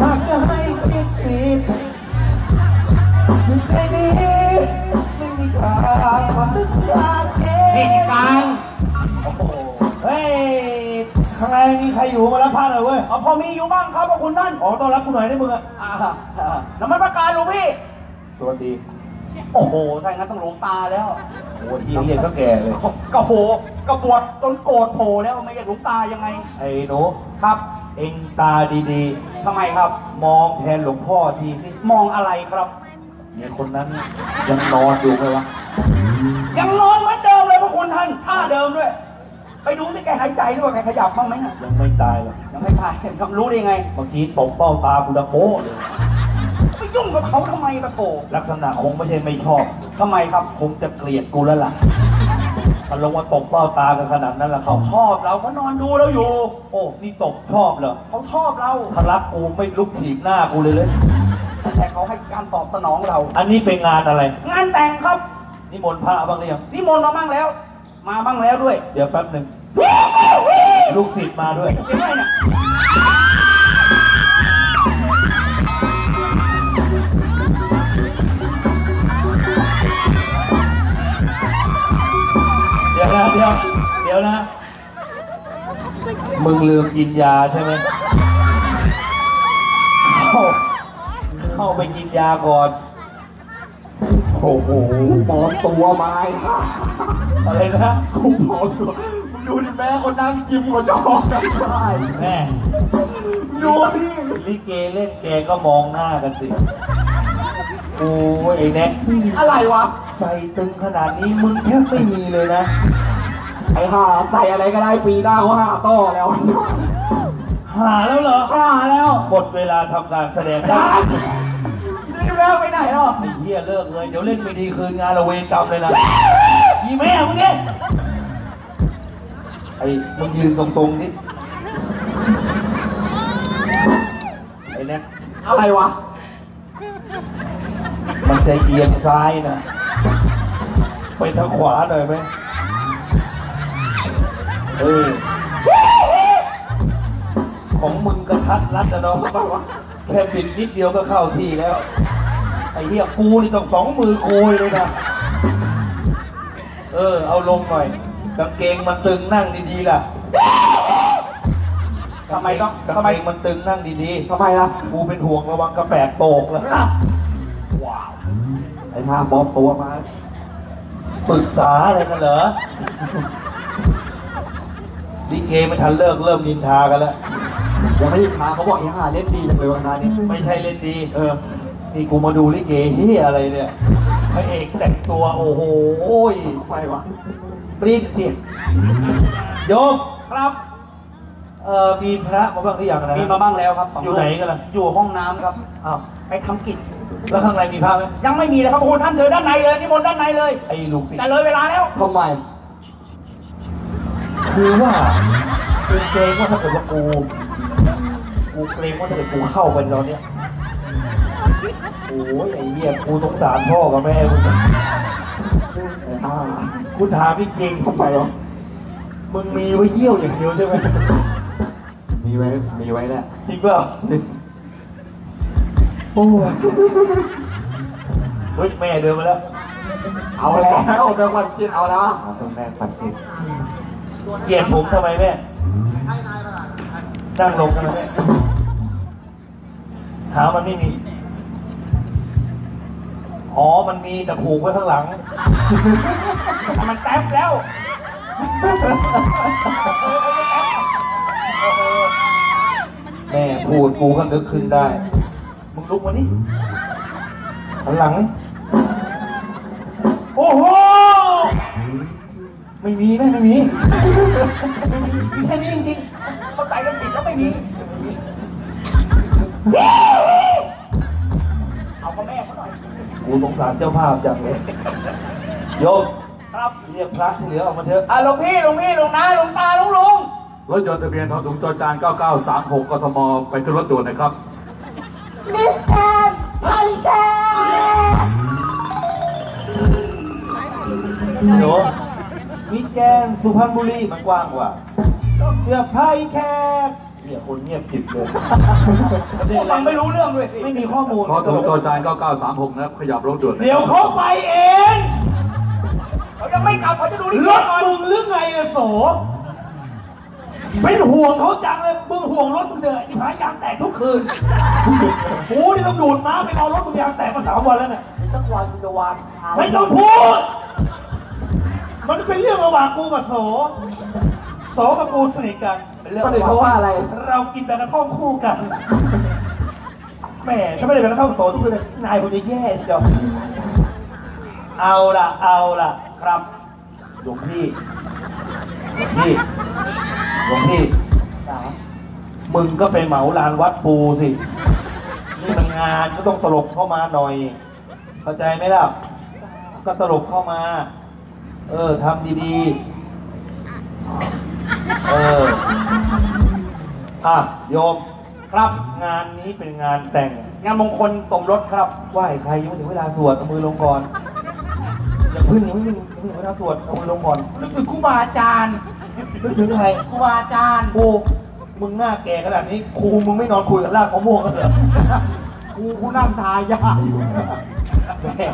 หากจะให้คิดผิดถึงใจนี้ไม่มีทางมาลึกรักเองนี่กลางโอ้โหเฮ้ยใครมีใครอยู่มารับพาหน่อยเว้ยเอาพอมีอยู่บ้างครับพระคุณท่านอ๋อต้อนรับกูหน่อยได้มึงอะอ่าอ่าน้ำมันประการหลวงพี่สวัสดี โอ้โหถ้าอย่างนั้นต้องหลวงตาแล้ว โอ้ที่เรียกก็แก่เลย ก็โหกระบวดจนโกรธโผล่แล้วไม่ใช่หลวงตายังไง ไอ้หนูครับ เอ็งตาดีทำไมครับ ๆ มองแทนหลวงพ่อทีสิมองอะไรครับ เนี่ยคนนั้นยังนอนอยู่ไหมวะ ยังนอนเหมือนเดิมเลยพระคุณท่านท่าเดิมด้วย ไปดูที่แกหายใจด้วยแกขยับบ้างไหมน่ะยังไม่ตายหรอกยังไม่ตายครับรู้ได้ไง เมื่อกี้ตบเป้าตากูดังโป๊ะเลยไป ยุ่งกับเขาทำไมปะโถลักษณะคงไม่ใช่ไม่ชอบทำไมครับคงจะเกลียดกูแล้วล่ะมันลงมาตบเป้าตากันขนาดนั้นละเขาชอบเราก็นอนดูเราอยู่ โอ้นี่ตบชอบเหรอเขาชอบเราถ้ารักกูไม่ลุกถีบหน้ากูเลยเลย แต่เขาให้การตอบสนองเรา อันนี้เป็นงานอะไร งานแต่งครับนิมนต์พระบ้างหรือยังนิมนต์มาบ้างแล้ว มาบ้างแล้วด้วย เดี๋ยวแป๊บหนึ่งลูกศิษย์มาด้วยเป็นไงเนี่ยเดี๋ยวนะ เดี๋ยวเดี๋ยวนะ มึงลืมกินยาใช่ไหมเข้าเข้าไปกินยาก่อน โอ้โหปลอมตัวมาไอ้ห่าอะไรนะกูปลอมตัวมึงดูดิแม่คนนั่งยิ้มหัวจอกันได้แม่ดูนี่ลิเกเล่นแกก็มองหน้ากันสิโอ้ยไอ้แน็กอะไรวะ ใส่ตึงขนาดนี้มึงแทบไม่มีเลยนะ ไอ้ห่าใส่อะไรก็ได้ปีหน้าเขาห่าต่อแล้วหาแล้วเหรอห่าแล้วหมดเวลาทำการแสดงได้นี่แล้วไปไหนหรอไอ้เหี้ยเลิกเลย เดี๋ยวเล่นไม่ดีคืนงานเราเวรกรรมเลยนะยีแม่มึงเนี่ยไอ้มึงยืนตรงๆนี่ไอ้แน็กอะไรวะ มันจะเอียงซ้ายนะ ไปทางขวาหน่อยไหม เออของมึงกระทัดรัดนะเนาะแค่บิดนิดเดียวก็เข้าที่แล้ว ไอ้เหี้ยกูนี่ต้องสองมือโกยเลยนะเออ เอาลงหน่อยกางเกงมันตึงนั่งดีๆล่ะทำไมต้องกางทำไมเกงมันตึงนั่งดีทำไมล่ะๆกูเป็นห่วงระวังกระแปดโตกแล้วว้าวไอ้ห่าปลอมตัวมา ปรึกษาอะไรกันเหรอ ลิเกไม่ทันเลิกเริ่มนินทากันแล้ว ยังไม่ได้ทาเขาบอกไอ้ห่าเล่นดีจังเลยวันนั้นนี้ไม่ใช่เล่นดี เออ นี่กูมาดูลิเกเฮียอะไรเนี่ยพระเอกแต่งตัวโอ้โหยทำไมวะปริ้นเสียโยมครับ เอ่อมีพระมาบ้างหรือยังนะมีมาบ้างแล้วครับสงอยู่ไหนกันล่ะอยู่ห้องน้ำครับอ้าวไปทำกิจ แล้วข้างในมีพระไหมยังไม่มีเลยครับพระคุณท่านเชิญด้านในเลยนิมนต์ด้านในเลย ไอ้ลูกศิษแต่ย์เลยเวลาแล้วทำไม คือว่ากูเกรงว่าถ้าเกิดว่ากูกูเกรงว่าถ้าเกิดกูเข้าไปตอนเนี้ยโอ้ยไอ้เหี้ยกูสงสารพ่อกับแม่กูนะไอ้ห่ากูถามพี่เก่งทำไมวะมึงมีไว้เยี่ยวอย่างเดียวใช่ไหมมีไว้มีไว้แหละจริงเปล่าโอ้ยเฮ้ยแม่เดินมาแล้ว เอาแล้วเดินวันจิตเอาแล้วอะต้องแม่ปัดจิต เกลียดผมทำไมแม่นั่งลงทำไมแม่หามันไม่มี อ๋อ มันมีแต่ผูกไว้ข้างหลัง มันแท็บแล้วแม่พูดกูก็นึกขึ้นได้ มึงลุกมานี่หันหลังนี่โอ้โห ไม่มีแม่ไม่มีไม่มีมีแค่นี้จริงเข้าใจกันผิดแล้วไม่มี เอาพ่อแม่เขาหน่อยๆกูสงสารเจ้าภาพจังเลยโยมครับเรียกพระที่เหลือออกมาเถอะอะหลวงพี่หลวงพี่หลวงนาหลวงตาหลวงลุงรถยนต์ทะเบียนทอถุงจอจาน 9936 กทม ไปที่รถด่วนนะครับ มิสแอนไทยแคหนู มีแกนสุพรรณบุรีมันกว้างกว่าเสือไพ่แขกเนี่ยคนเงียบกริบเลยพวกมันไม่รู้เรื่องด้วยสิไม่มีข้อมูลทอถุงจอจาน9936นะครับ ขยับรถด่วนนะครับเดี๋ยวเขาไปเองเขาจะไม่กลับเขาจะดูลิรเกถก่อนมึงหรือไงอะโสเป็นห่วงเขาจังเลยมึงห่วงรถมึงเดือดที่พายยางแตกทุกคืนกูนี่ต้องดูดม้าไปเอารถมึงยางแตกมาสามวันแล้วเนี่ยสักวันจะวางไม่ต้องพูด มันเป็นเรื่องระหว่างกูกับโส โสกับกูสนิทกันเป็นเรื่องสนิทเพราะว่าอะไร เรากินแบงกระท่อมคู่กัน แหม่ถ้าไม่ได้แบงกระท่อมโสทุกคนเลยนายคนจะแย่เชียวเอาล่ะ เอาล่ะ ครับหลวงพี่หลวงพี่หลวงพี่มึงก็ไปเหมาลานวัดปูสิ นี่มันงานก็ต้องตลกเข้ามาหน่อย เข้าใจไหมล่ะ ก็ตลกเข้ามา เออทำดีๆ เออ อะโยมครับงานนี้เป็นงานแต่ง งานมงคลสมรสครับไหว้ใครยังไม่ถึงเวลาสวดเอามือลงก่อนอย่าพึ่งยังไม่ถึงยังไม่ถึงเวลาสวดเอามือลงก่อนนึกถึงครูบาอาจารย์นึกถึงใครครูบาอาจารย์ครูมึงหน้าแก่ขนาดนี้ครูมึงไม่นอนคุยกับลากมะม่วงกันเหรอครูครูนั่งทายาอยู่แม่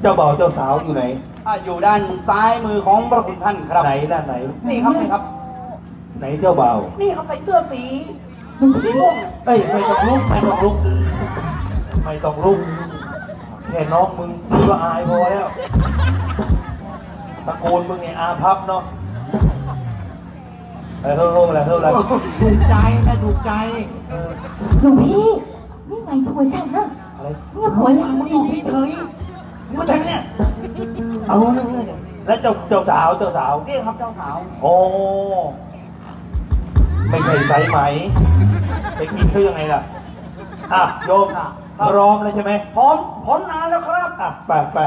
เจ้าบ่าวเจ้าสาวอยู่ไหน อะอยู่ด้านซ้ายมือของพระคุณท่านครับ ไหนด้านไหน นี่ครับนี่ครับ ไหนเจ้าบ่าวนี่เขาใส่เสื้อสีสีม่วงเอ้ยไม่ต้องลุกไม่ต้องลุกไม่ต้องลุกแค่น้องมึงมึงก็อายพอแล้วตะโกนมึงเนี่ยอาพับเนาะอะไรเท่าไหร่อะไรเท่าไหร่ถูกใจนะถูกใจหลวงพี่ นี่ไงผัวฉันนะอะไรเนี่ยผัวฉันมึงอยู่ที่เฉย มึงมาทำเนี่ยเอาเรื่องเนี่ยแล้วเจ้าเจ้าสาวเจ้าสาว นี่ครับเจ้าสาวโอ้ไม่ใช่สายไหมไปกินเขายังไงล่ะอะโยมพร้อมแล้วใช่ไหมพร้อมพร้อมนานแล้วครับอะไปไป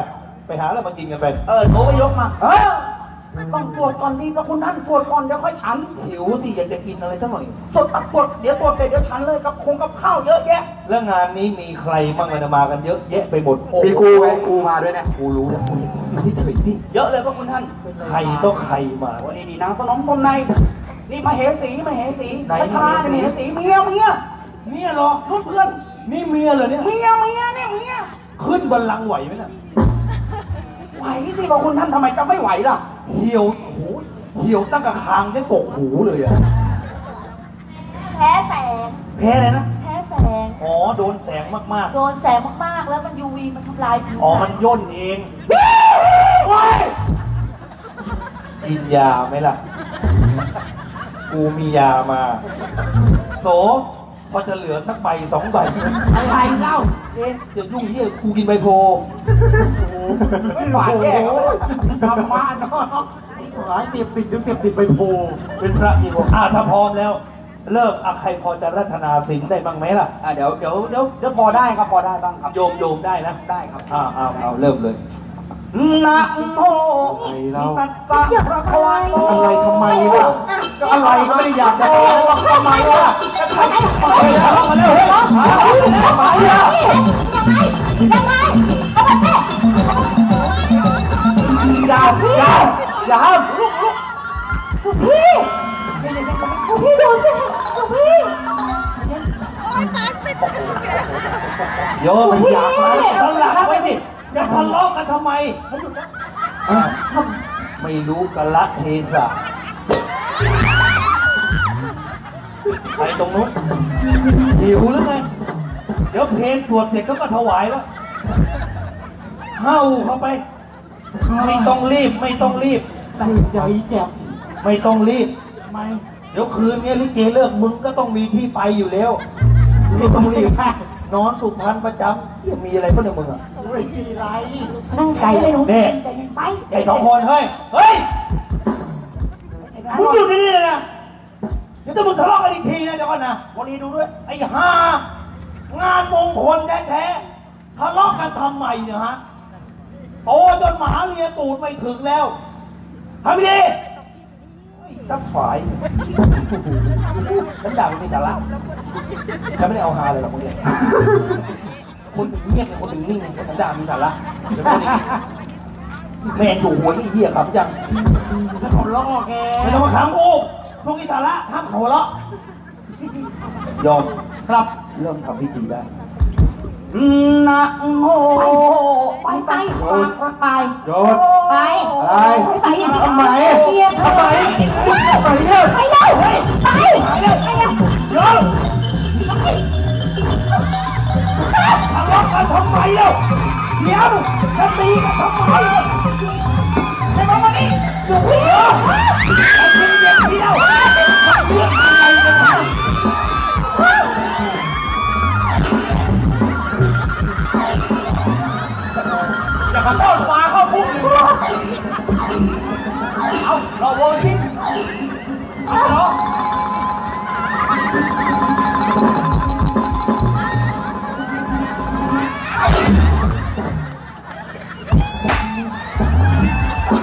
ไปหาแล้วมากินกันไป เออโทรไปยกมาเออ ต้องตรวจก่อนดีพระคุณท่านตรวจก่อนเดี๋ยวค่อยฉันหิวสิอยากจะกินอะไรสักหน่อยตรวจตัดตรวจเดี๋ยวตรวจเสร็จเดี๋ยวฉันเลยกับคงกับข้าวเยอะแยะ แล้วงานนี้มีใครบ้างเนี่ยมากันเยอะแยะไปหมดมีกูไงกูมาด้วยนะกูรู้แล้วอยู่ที่เฉยที่เยอะเลยพระคุณท่านใครต้องใครมาโอ้ยนี่นางสนมพรหมในนี่มาเหสีมาเหสีไหนพระชรามาเหสีเนี่ยเหสีเมียเมียเนี่ยเหรอรุ่นเพื่อนนี่เมียเหรอเนี่ยเมียเมียเนี่ยเมียขึ้นบัลลังก์ไหวไหมเนี่ย ไหวสิพระคุณท่านทำไมจะไม่ไหวล่ะ เหี่ยวหูเหี่ยวตั้งกระคางได้กกหูเลยอะแพ้แสง แพ้เลยนะ แพ้แสง อ๋อ โดนแสงมาก โดนแสงมากๆ แล้วมันยูวีมันทำลายผิวๆ อ๋อมันย่นเอง กินยาไหมล่ะ กูมียามา โส พอจะเหลือสักใบสองใบอะไรเล่าเอ๊ะจะยุ่งเยี่ยกูกินใบโพไม่หวานแย่ธรรมะเนาะหลายเตียบติดถึงเตียบติดไปโพเป็นพระที่ผมอ่าถ้าพร้อมแล้วเริ่มอะใครพอจะรัตนาสินได้บ้างไหมล่ะอะเดี๋ยวเดี๋ยวเดี๋ยวเดี๋ยวพอได้ครับพอได้บ้างครับโยมโยมได้นะได้ครับอ่าเอาเอาเริ่มเลย นะโมอะไรเราตัสสะพระคะวะโตอะไรทำไมล่ะอะไรก็ไม่ได้อยากจะรู้ว่าทำไมล่ะจะทำทำไมล่ะทำไมอะยังไงยังไงเอาไปสิอย่าอย่าอย่าห้ามลุกลุกหลวงพี่หลวงพี่ดูสิหลวงพี่โยมอยากมาทะลักไว้ดิ จะทะเลาะกันทำไมอะไม่รู้กะละเทศะไปตรงนู้นหิวหรือไง เดี๋ยวเพลงตรวจเสร็จก็มาถวายแล้วเฮ้าเข้าไป ไม่ต้องรีบไม่ต้องรีบ ใจใจแจ็บไม่ต้องรีบ ทำไม เดี๋ยวคืนนี้ลิเกเลิกมึงก็ต้องมีที่ไปอยู่แล้ว ไม่ต้องรีบ นอนสุพรรณประจำยังมีอะไรก็เนี่ยมึงอะไม่มีไรนั่งใจเลยหลวงแน่พี่ไปไอ้สองคนเฮ้ย เฮ้ย มึงอยู่ที่นี่เลยนะ เดี๋ยวถ้ามึงทะเลาะกันอีกทีนะเดี๋ยวก่อนนะ วันนี้ดูด้วย ไอ้ห่างานมงคลแท้ๆ ทะเลาะกันทำไมเนี่ยฮะ โตจนหมาเลียตูดไม่ถึงแล้วทำไม่ดีเฮ้ย ตักฝ่ายฉันด่ามึงเป็นสาระฉันไม่ได้เอาฮาเลยหรอกมึงเนี่ยคนถึงเงียบคนถึงนิ่งเนี่ยฉันด่ามึงสาระเดี๋ยวพูดอีกแม่อยู่หัวไอ้เหี้ยขำจังถ้าเขาล่อแกไม่ต้องมาขำกูทุกอิสาระห้ามเขาหัวเราะยอมครับเริ่มทำพิธีได้ นะโมไปไปไปโยนไปอะไรไปทำไมเกียร์ทำไมทำไมเนี่ยไปเร็วไปไปเร็วไปเร็วโยนทะเลาะกันทำไมเล่าเดี๋ยวจะตีกันทำไมให้มามานี่หลวงพี่จะกินเด็ก อย่ามาต้อนฟ้าเข้าพุ่งอีกเอาเราวงชิดเอาเนาะ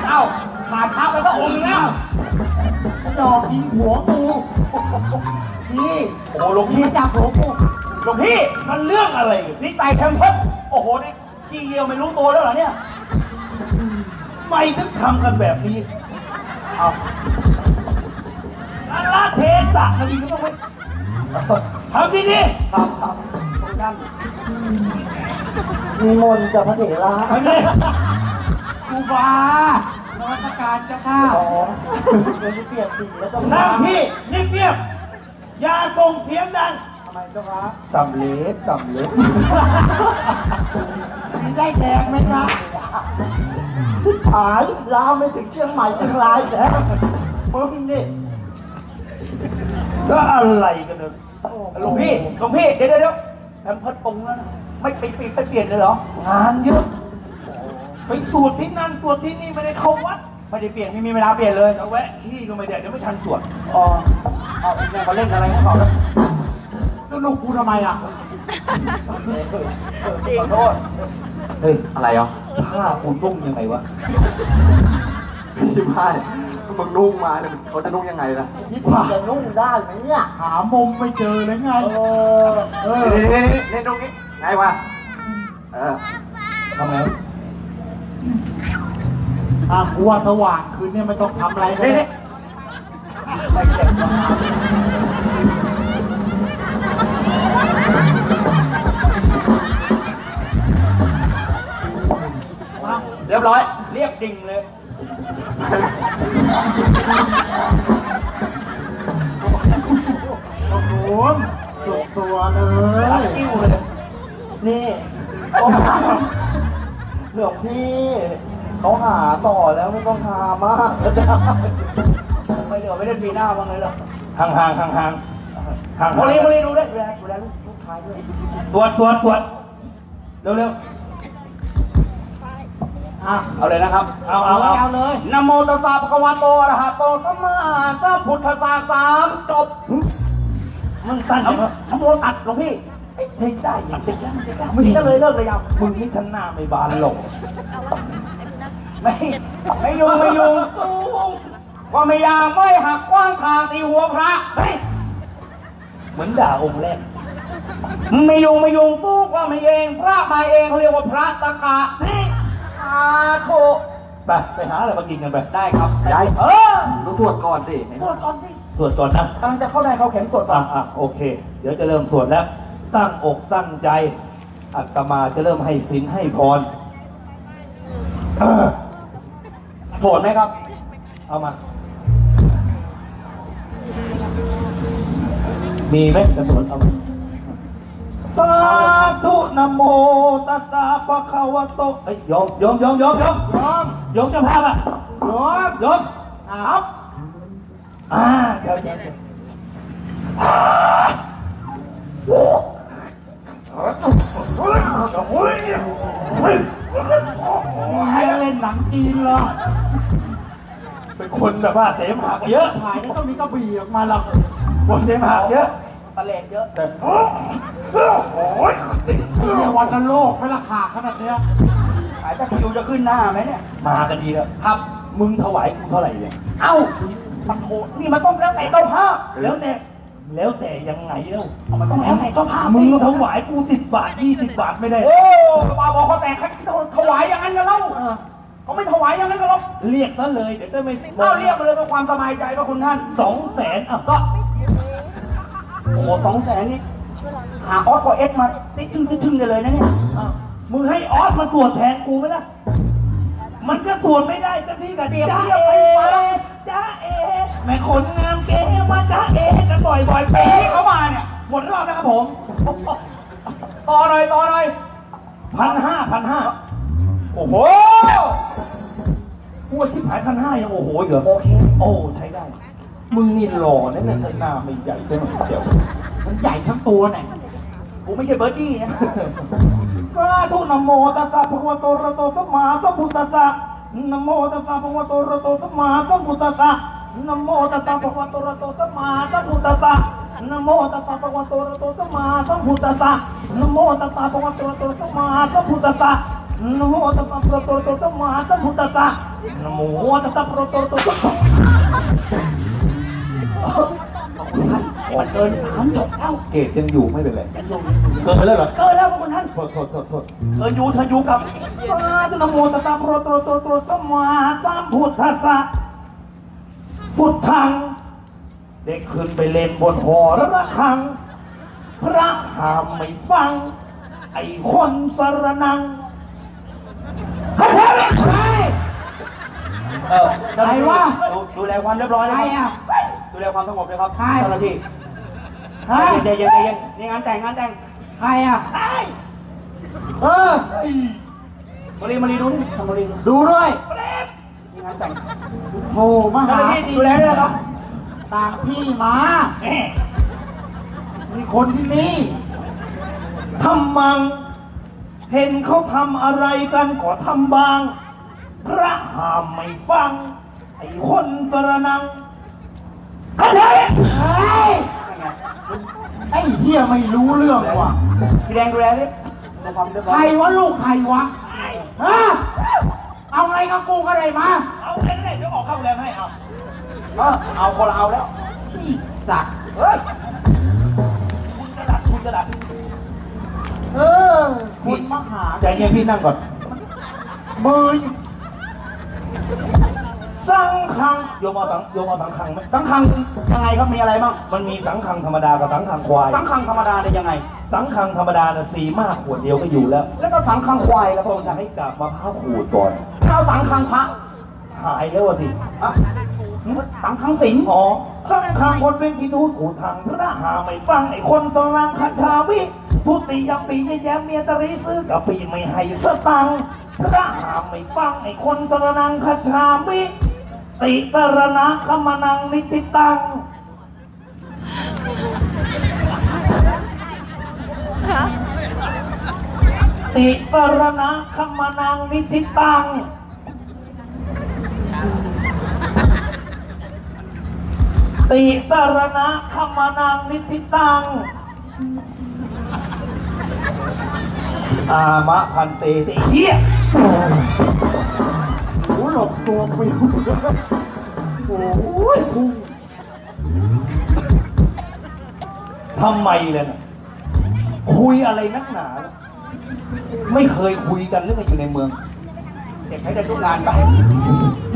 เอ้าขาดข้าวไปก็องค์นึงแล้ว ดอกยิงหัวกูนี่โอ้โหหลวงนี่พี่ มาจับหัวกู หลวงพี่มันเรื่องอะไรนี่ไต่แชมเพิร์โอ้โหนี่ ขี้เยี่ยวไม่รู้ตัวแล้วเหรอเนี่ยไม่ถึงทำกันแบบนี้เอาละละเทศะนะพี่ก็ต้องไปทำดีๆครับครับตรงนั้นมีมนต์จากพระเถระทำดีกูบานวัตการเจ้าข้าอ๋อเดี๋ยวเปลี่ยนสีแล้วจ้านั่งพี่นิ่งเงียบอย่าส่งเสียงดัง ไมเจ้าค่ะสำเร็จสำเร็จมีได้แดงไหมครับหายลาวไม่ถึงเชียงใหม่เชียงรายแล้วมึงนี่ก็อะไรกันเนี่ยหลวงพี่หลวงพี่เดี๋ยวเดี๋ยวเดี๋ยวแอมเพิร์ดองค์แล้วนะไม่ไปเปลี่ยนไปเปลี่ยนเลยเหรองานเยอะไปตรวจที่นั่นตรวจที่นี่ไม่ได้เข้าวัดไม่ได้เปลี่ยนไม่มีเวลาเปลี่ยนเลยเอาแวะขี้ก็ไม่ได้เดี๋ยวไม่ทันตรวจอ๋อเอาอีกแล้วมาเล่นอะไรให้เขาแล้ว สนุกกูทำไมอะขอโทษ เฮ้ย อะไรอะผ้าคุณนุ่งยังไงวะพี่พายมึงนุ่งมาเนี่ยเขาจะนุ่งยังไงล่ะนี่ผมจะนุ่งได้ไหมเนี่ยหามุมไม่เจอเลยไง เออเออนี่นี่นี่นุ่งนี้ไงวะ เออทำไงอะกูว่าสว่างคืนนี้ไม่ต้องทำอะไรกันนี่เลนี่ยไม่เจ็บ รอกมาเรียบร้อย เรียบดิ่งเลย โอ้โหจุกตัวเลรักย กิ้วเลย นี่หลวงพี่เขาหาต่อแล้วไม่ต้องทามากก็ได้ไม่เหลือไม่ได้ปีหน้าบ้างเลยเหรอห่างห่างห่างห่างห่างโมลีโมลีดูด้วยดูแลดูแลลูกลูกชายด้วย ตรวจตรวจตรวจเร็วเร็ว อะเอาเลยนะครับ เอาเอาเอาเลยเอาเลยนะโมตัสสะภะคะวะโตอะระหะโตสัมมาสัมพุทธัสสะสามจบ มันสั้นเอานะโมตัดหลวงพี่เอ้ยใช่ได้ยังติดยังติดยังไม่ก็เลยเลิกเลยยาวมึงนี่ท่านหน้าไม่บานหลงไม่ไม่ยุงไม่ยุงว่าไม่ยางไม่หักกว้างทางตีหัวพระเฮ้ยเหมือนด่าองค์แรกไม่ยุงไม่ยุงตู้ว่าไม่เอง พระมาเองเขาเรียกว่าพระตะกะนี่อา โคไปไปหาอะไรมากินกันไปได้ครับได้เออต้องตรวจก่อนสิสวดก่อนสิสวดก่อนนะกำลังจะเข้าได้เข้าแข็งสวดป่ะอะโอเค เดี๋ยวจะเริ่มสวดแล้ว ตั้งอกตั้งใจอัตมาจะเริ่มให้ศีลให้พรเออสวดไหมครับ เอามา มีไหมจะสวดเอาไหม สาธุนะโมตัสสะปะคะวะโตเอ้ยโยมโยมโยมโยมโยมยอมโยมเจะพาพอะยอมโยมอะครับอ่าเดี๋ยวเดี๋ยวเดี๋ยวโอ้ยโอ้ยมีให้เล่นหนังจีนเหรอเป็นคนแบบว่าเสมหะเยอะถ่ายนี่ต้องมีกระบี่ออกมาหรอกคนเสมหะเยอะตะเลนเยอะแต่ โอ้ยนี่เรียกว่าจะโลกไม่ราคาขนาดเนี้ยขายตะคิวจะขึ้นหน้าไหมเนี่ย มากันดีแล้วครับ มึงถวายกูเท่าไหร่เนี่ย เอ้ามันโถนี่มันต้องแล้วแต่เจ้าภาพแล้วแต่แล้วแต่ยังไงแล้วเอามันต้องแล้วแต่เจ้าภาพมึงถวายกูสิบบาทยี่สิบบาทไม่ได้ โอ้บาบอกเขาแต่เขาถวายอย่างนั้นกันเล่าเออเขาไม่ถวายอยังนั้นก็หรอกเรียกซะเลยเดี๋ยวจะไม่เอาเรียกมาเลยเพื่อความสบายใจพระคุณท่านสองแสนอะก็โอ้โหสองแสนนี่ หาออสกับเอสมาติ๊งติ๊งติ๊งได้เลยนะเนี่ยอ้าวมึงให้ออสมาตรวจแทนกูไหมล่ะ มันก็ตรวจไม่ได้สักทีกับเปรียบจ้าเทียบเอไปฟังจ้าเอแม่คนงามเก๋มาจ้าเอกันบ่อยๆปีปีที่เขามาเนี่ยหมดรอบแล้วครับผมต่อหน่อยต่อหน่อยพันห้าพันห้าโอ้โหพูดที่ผายพันห้ายังโอ้โหเหรอโอเคโอ้ใช้ได้ มึงนี่หล่อนะเนี่ยหน้าไม่ใหญ่แต่มันเจ๋วมันใหญ่ทั้งตัวเนี่ย กูไม่ใช่เบิร์ดดี้นะสาธุนะโมตัสสะภะคะวะโตอะระหะโตสัมมาสัมพุทธัสสะนะโมตัสสะภะคะวะโตอะระหะโตสัมมาสัมพุทธัสสะนะโมตัสสะภะคะวะโตอะระหะโตสัมมาสัมพุทธัสสะนะโมตัสสะภะคะวะโตอะระหะโตสัมมาสัมพุทธัสสะนะโมตัสสะภะคะวะโตอะระหะโตสัมมาสัมพุทธัสสะนะโมตัสสะภะคะวะโตอะระหะโตสัมมาสัมพุทธัสสะนะโมตัสสะภะคะวะโตอะระหะโตสัมมามั นเกินสามจบแล้วเกรดยังอยู่ไม่เป็นไรเกินไปแล้วเหรอเกินแล้วพระคุณท่านโทษโทษโทษโทษเอออยู่เธออยู่กับสาธุนะโมตัสสะภะคะวะโตอะระหะโตสัมมาสัมพุทธัสสะพุทธังได้ขึ้นไปเล่นบนหอระฆัง พระหามไม่ฟัง ไอ้คนสรนังเฮ้ยเฮ้ยเฮ้ยเออใครวะดูดูแลความเรียบร้อยใคนะรครับอะดูแลความสงบเลยครับใครเจ้าหน้าที่ ฮะเย็นๆเย็นๆเย็นๆนี่งานแต่งงานแต่งใครอะไอ้เออมารีมารีดูนี่ทำมารีดูดูด้วยนี่งานแต่งโทรมาเจ้าหหาน้าที่ดูแลด้วยนะครับต่างที่มาแหมมีคนที่นี่ทำมัง เห็นเขาทำอะไรกันก็ทำบาง พระหามไม่ฟัง ไอ้คนสรนังเฮ้ยเฮ้ยเฮ้ยนั่น ไงไอ้เหี้ยไม่รู้เรื่องว่ะพี่แดงดูแลดิดูความเรียบร้ใคอรยวะลูกใครวะฮะเอาไงกับกูก็ได้มาเอาแค่นั้นแหละเดี๋ยวออกเข้าแรงให้เอาเออเอาคนละเอาแล้วพี่จักรเฮ้ยคุณกระดาษคุณกระดาษเออคนมาหาใจเย็นพี่นั่งก่อนมือ สังคังโยมเอาสังโยมเอาสังคังไหมสังคังยังไงครับมีอะไรบ้างมันมีสังคังธรรมดากับสังคังควาย สังคังธรรมดาเนี่ยยังไง สังคังธรรมดาน่ะสีมากขวดเดียวก็อยู่แล้ว แล้วก็สังคังควายแล้วต้องจะให้กราบมะพร้าวขูดก่อนข้าวสังคังพระหายแล้วอะสิอะสังคังสิงอ๋อสังคังคนเป็นที่ทูตขูดทางพระหาไม่ฟังไอ้คนสรังคันชาวิทุติยมปีแย้มเมียตรีซื้อกะปีไม่ให้สตังค์พระหาไม่ฟังไอ้คนสรังคันชาวิ ติตรณะขมานังนิติตัง ติปรณะขมานังนิติตัง ติสรณะขมานังนิติตัง อามะพันเตติเฮีย หูหลบตัวปิวโอ้ยพุ่งทำไมเลยนะคุยอะไรนักหนา ไม่เคยคุยกันเรื่องอะไรอยู่ในเมือง เด็กให้ได้ทุกงานไป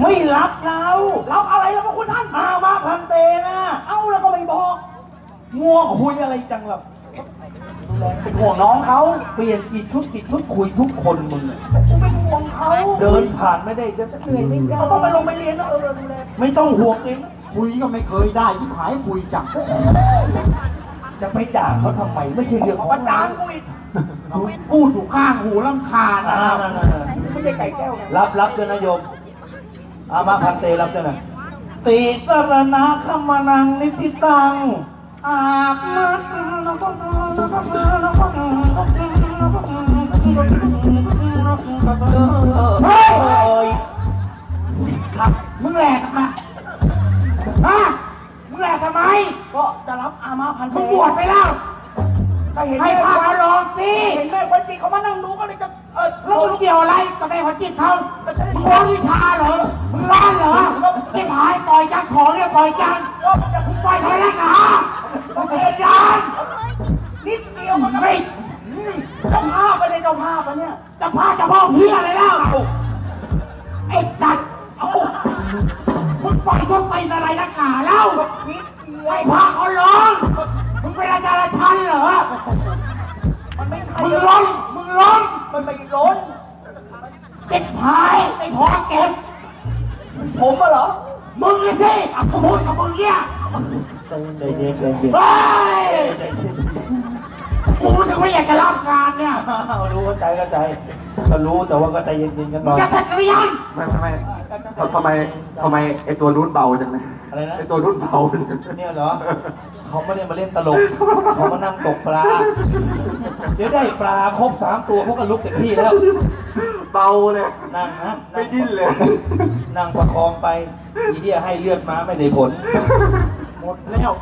ไม่รับเราเราอะไรแล้วพวกคุณท่านอามะพันเตนะ เอาแล้วก็ไม่บอก งัวคุยอะไรจังล่ะ เป็นห่วงน้องเขาเปลี่ยนกี่ชุดกี่ชุดคุยทุกคนมึงเนี่ยกูเป็นห่วงเขาเดินผ่านไม่ได้จะเหนื่อยไม่ได้เราต้องไปลงไปเรียนนะเออดูแลไม่ต้องห่วงเองนะคุยก็ไม่เคยได้ที่หายคุยจักจะไปด่าเขาทำไมไม่ใช่เรื่องของประจานกูอีกพูดอยู่ข้างหูลำคาญอ่านะครับนั่นๆไม่ใช่ไก่แก้วไงๆรับรับด้วยนะโยมอามาพันเตรับด้วยนะติสรณะขมานังนิติตัง อาบน้ำเฮ้ยเอ้ยครับมึงแหลกทำไมฮะมึงแหลกทำไม ก็จะรับอามาพันเทมึงบวชไปแล้วก็เห็นให้แม่พามาลองสิเห็นแม่คนจีเขามานั่งดูก็เลยจะเออแล้วมึงเกี่ยวอะไรกับแม่ขวัญจิตเขามึงร้อนวิชาเหรอมึงร้อนเหรอที่หายปล่อยจังของเนี่ยปล่อยจังก็จะคุณปล่อยทำไมนักหนา เจ้าภาพไปเลยเจ้าภาพไปเนี่ยจะพาจะพ่อเพี้ยอะไรแล้วมึงปล่อยต้นตีนอะไรนักหนาแล้วไอ้พาเขาร้องมึงเป็นอาจารย์ชันเหรอมันไม่ใช่มึงร้องมึงร้องมันไม่ล้นเก็บหายไอ้พอเก็บผมอะเหรอมึงเลยสิอะกูพูดกับมึงเนี่ยใจเย็นใจเย็นเฮ้ยกูรู้สึกว่าอยากจะรับงานเนี่ยรู้เข้าใจเข้าใจ ก็รู้แต่ว่าก็ใจเย็นๆกันหมึน่งอย จะเสร็จหรือยังไม่ไม่ไม่ทำไมทำไมไอตัวรุ่นเบาจังเลยอะไรนะ ไอตัวรุ่นเบาจังเนี่ยเหรอ เขาไม่ได้มาเล่นตลก เขามานั่งตกปลา เดี๋ยวได้ปลาครบสามตัวเขาก็ลุกจากที่แล้ว เบาเลย นั่งนะไม่ดิ้นเลย นั่งประคองไปอีเดียให้เลือดมาไม่ได้ผล หมดแล้ว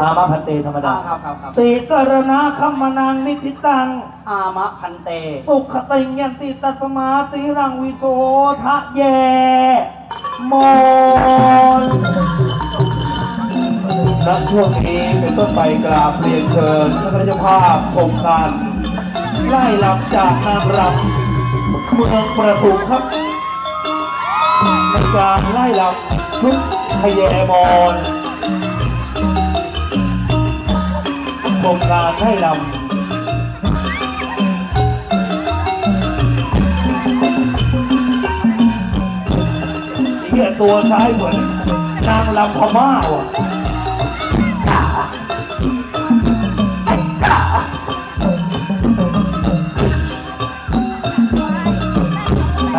อามาพันเตธรรมดา ครับครับครับติสรณะคัมมนังนิติตัง อามะพันเต สุขติงยันติตัสมาติรังวิโสทะเยโมนณช่วงนี้เป็นต้นไปกราบเรียนเชิญท่านพระเจ้าภาพชมการไล่ลำจากนางรำเมืองประทุมครับในการไล่ลำชุดทะเยมอน ชมการไล่ลำเหี้ยตัวซ้ายเหมือนนางลำพม่าว่ะ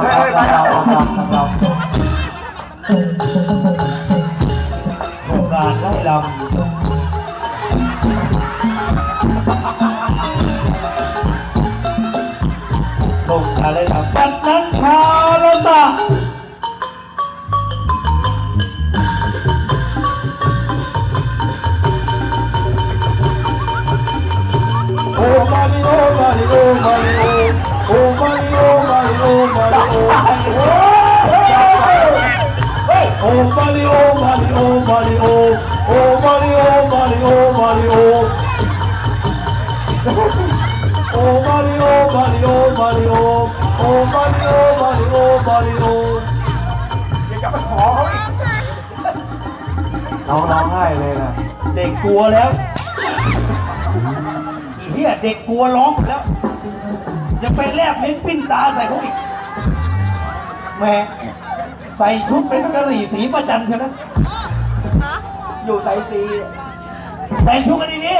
เฮ้ยเฮ้ยไปเอาเอาเอาเอาโครงการไล่ลำ โครงการไล่ลำปัดนั้นชาลตะโอมาริโอมาริโอมาริโอโอมาริโอมาริโอมาริโอโอ ริโอมาริโอยังจะไปขอเขาอีกน้องร้องไห้เลยนะเด็กกลัวแล้วอีเหี้ยเด็กกลัวร้องหมดแล้วยังไปแลบลิ้นปิ้นตาใส่เขาอีกแหม่ใส่ชุดเป็นกะหรี่สีประจันใช่ไหมอยู่ใส่สีใส่ชุดกันดี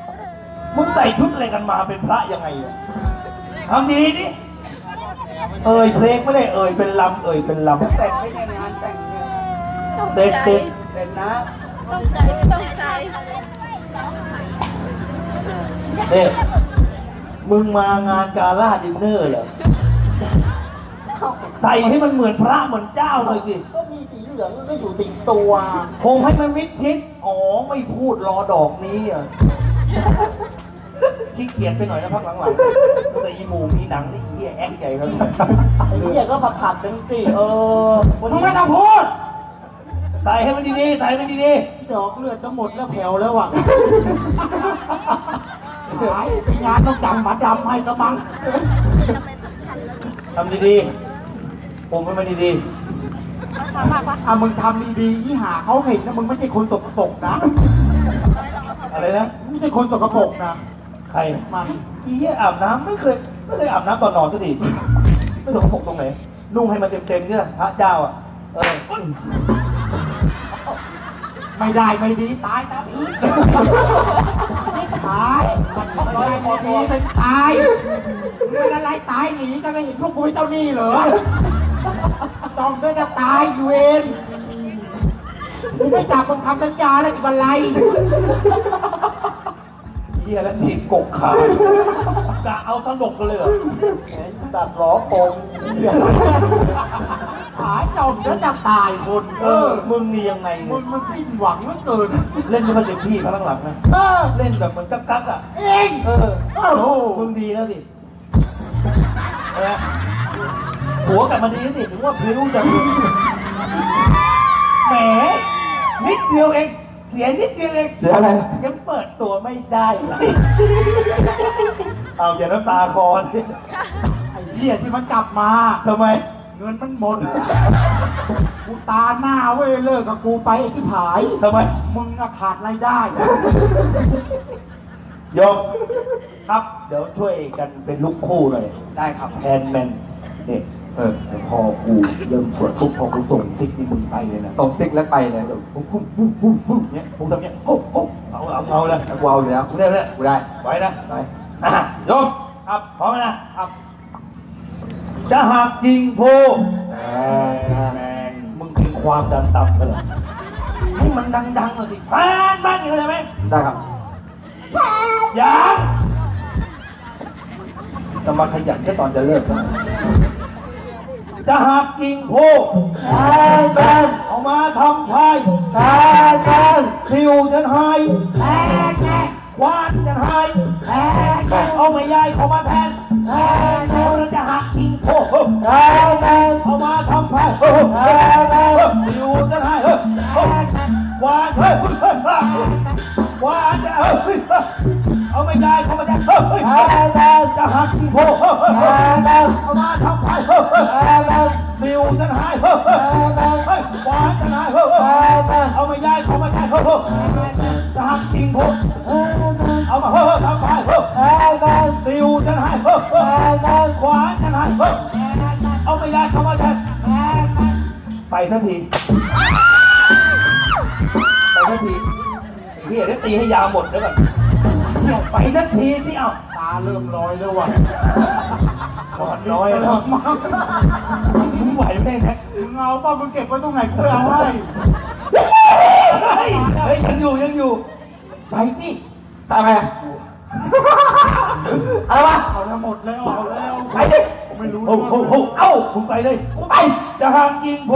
ๆมึงใส่ชุดอะไรกันมาเป็นพระยังไงอะทำดีๆดิ เอ่ยเพลงไม่ได้เอ่ยเป็นลำเอ่ยเป็นลำแต่งไม่ได้งานแต่งเนี่ยเด็กเด็กเป็นนะต้องใจต้องใจเด็กมึงมางานกาล่าดินเนอร์เหรอใส่ให้มันเหมือนพระเหมือนเจ้าเลยสิก็มีสีเหลืองก็อยู่ติดตัวคงให้มันมิดชิด อ๋อ ไม่พูดรอดอกนี้อะ ขี้เกียจไปหน่อยนะพักหลังๆตั้งแต่อีหมูมีหนังนี่อีแอคใหญ่แล้วไอ้เหี้ยก็ผัดผัดๆกันสิเออมึงไม่ต้องพูดใส่ให้มันดีๆใส่ให้มันดีดอกเลือดจะหมดแล้วแผ่วแล้วอะหายไปงานต้องจับหมาดำให้กระมังๆทำดีๆผมให้มันดีอะมึงทำดีๆยี่หาเขาเห็นนะมึงไม่ใช่คนตกปรกนะ ๆ อะไรนะ ไม่ใช่คนตกปรกนะใค รมันอีเหี้ยอาบน้ำไม่เคยไม่เคยอาบน้ำตอนนอนสักทีไม่สกปรกตรงไหนนุ่งให้มันเต็มๆเนี่ยพระเจ้าอะเออไม่ได้ไม่ดีตายตามอีกตายไม่ได้ไม่ดีเป็นตายมึงเป็นอะไรตายหนีจะไม่เห็นพวกกูเป็นเจ้านี้เหรอต้องก็จะตายอยู่เองกูไม่จับมึงทำสัญญาแล้วอีกวันไร เฮียแล้วถีบกกขา กะเอาสนุกกันเลยเหรอสัตว์ล้อปงหายจอมแล้วจะตายคนเอเอออ มึงนี่ยังไงมึเนี่ยงมันสิ้นหวังเหลือเกินเล่นไม่ค่อยเต็มที่ครั้งหลังๆนะ เออเล่นแบบเหมือนกักกักๆอะ เองเออ โอ้โหมึงดีแล้วสิเออหัวกลับมาดีสิถึงว่าพริ้วจังเลยแหมนิดเดียวเอง เสียนิดเดียวเองเสียอะไร ยังเปิดตัวไม่ได้ละเอาอย่าน้ำตาคลอสิไอ้เหี้ยที่มันกลับมา ทำไม เงินมันหมด กูตาหน้าเว้ยเลิกกับกูไปไอ้ที่ผาย ทำไมมึงอะขาดรายได้ โยมครับ เดี๋ยวช่วยกันเป็นลูกคู่หน่อย ได้ครับแทนแมนนี่ เออแต่พอกูเริ่มสวดปุ๊บพอกูส่งติ๊กนี่มึงไปเลยนะส่งติ๊กแล้วไปเลยปุ๊บปุ๊บปุ๊บปุ๊บปุ๊บเนี่ยผมทำเนี่ยโอ้โอ้เอาเอาเอาเลยกูเอาอยู่แล้วกูได้เลยกูได้ไว้นะไปอะโยมครับพร้อมนะครับจะหักยิงโพแมงมึงกินความดันต่ำกันเหรอให้มันดังๆหน่อยสิแพงบ้างอยู่เลยไหมได้ครับยังจะมาขยันแค่ตอนจะเลิกนะ จะหักกิ่งโพแทนแทนเอามาทำชายแทนแทนคิวฉันหายแทนแทนวานฉันหายแทนแทนเอาไม่ยายเข้ามาแทนแทนแทนเราจะหักกิ่งโพแทนแทนเอามาทำชายแทนแทนคิวฉันหายเฮ้านเฮ้ยเฮ้ยเฮ้ยว่าจะเฮ้ยเอาไม่ได้เขาไม่ได้เฮ้ยจะหักที่งโพ ทำไมเฮ้ยสิวจะหายเฮ้ยหวานจะหายเฮ้ยเอาไม่ได้เขาไม่ได้เฮ้ยจะหักจริงโพเอามาเฮ้ยทำไมเฮ้ยสิวจะหายเฮ้ยหวานจะหายเฮ้ยเอาไม่ได้เขาไม่ได้ไปทันทีไปทันทีพี่เฮียได้ตีให้ยาหมดแล้วก่อนไปทันทีที่เอาตาเริ่มลอยแล้วว่ะ หมดน้อยแล้วมึงไหวไหมแท็กมึงเอาป่ะมึงเก็บไว้ตรงไหนกูไปเอาให้เฮ้ยเฮ้ยยังอยู่ยังอยู่ ไปสิตามไปอะไรวะเอาแล้วหมดแล้วเอาแล้วไปดิผมไม่รู้โอ้เรื่องโหโอ้โหเอ้าคุณไปเลยกูไปจะห่างยิงโพ